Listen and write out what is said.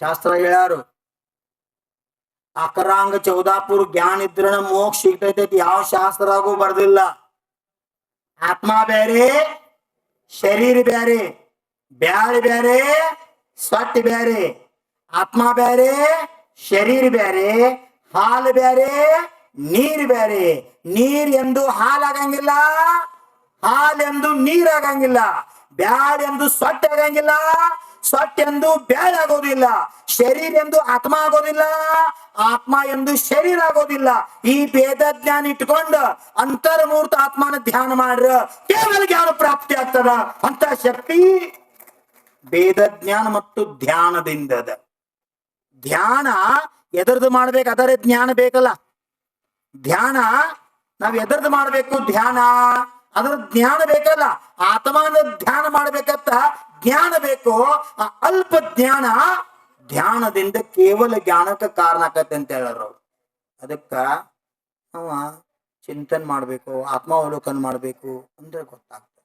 ಶಾಸ್ತ್ರ ಹೇಳ್ಯಾರು ಅಕರಾಂಗ ಚೌದಾಪುರ್ ಜ್ಞಾನ ಇದ್ರನ ಮೋಕ್ಷ ಸಿಗ್ತೈತಿ ಯಾವ ಶಾಸ್ತ್ರಗೂ ಬರ್ದಿಲ್ಲ. ಆತ್ಮ ಬೇರೆ ಶರೀರ ಬೇರೆ ಬ್ಯಾಳಿ ಬೇರೆ ಸೊಟ್ಟಿ ಬೇರೆ ಆತ್ಮ ಬೇರೆ ಶರೀರ ಬೇರೆ ಹಾಲು ಬೇರೆ ನೀರ್ ಬೇರೆ ನೀರ್ ಎಂದು ಹಾಲಾಗಂಗಿಲ್ಲ ಹಾಲೆಂದು ಎಂದು ನೀರ್ ಆಗಂಗಿಲ್ಲ. ಬ್ಯಾಡ್ ಎಂದು ಸೊಟ್ಟ ಆಗಂಗಿಲ್ಲ ಸೊಟ್ಟ ಎಂದು ಬ್ಯಾಡ್ ಆಗೋದಿಲ್ಲ ಶರೀರ ಎಂದು ಆತ್ಮ ಆಗೋದಿಲ್ಲ, ಆತ್ಮ ಎಂದು ಶರೀರ ಆಗೋದಿಲ್ಲ. ಈ ಭೇದ ಜ್ಞಾನ ಇಟ್ಕೊಂಡು ಅಂತರ್ಮೂರ್ತ ಆತ್ಮನ ಧ್ಯಾನ ಮಾಡ್ರ ಕೇವಲ ಜ್ಞಾನ ಪ್ರಾಪ್ತಿ ಆಗ್ತದ ಅಂತ ಶಕ್ತಿ ಭೇದ ಜ್ಞಾನ ಮತ್ತು ಧ್ಯಾನದಿಂದ ಅದ. ಧ್ಯಾನ ಎದರ್ದು ಮಾಡ್ಬೇಕು, ಅದರ ಜ್ಞಾನ ಬೇಕಲ್ಲ. ಧ್ಯಾನ, ನಾವ್ ಎದರ್ದು ಮಾಡ್ಬೇಕು ಧ್ಯಾನ, ಅದರ ಜ್ಞಾನ ಬೇಕಲ್ಲ. ಆತ್ಮನ ಧ್ಯಾನ ಮಾಡ್ಬೇಕಂತ ಜ್ಞಾನ ಬೇಕು, ಆ ಅಲ್ಪ ಜ್ಞಾನ, ಧ್ಯಾನದಿಂದ ಕೇವಲ ಜ್ಞಾನಕ್ಕೆ ಕಾರಣ ಆಕತ್ತೆ ಅಂತ ಹೇಳರು ಅದಕ್ಕ ಅವ ಚಿಂತನೆ ಮಾಡ್ಬೇಕು, ಆತ್ಮಾವಲೋಕನ ಮಾಡ್ಬೇಕು ಅಂದ್ರೆ ಗೊತ್ತಾಗ್ತದೆ.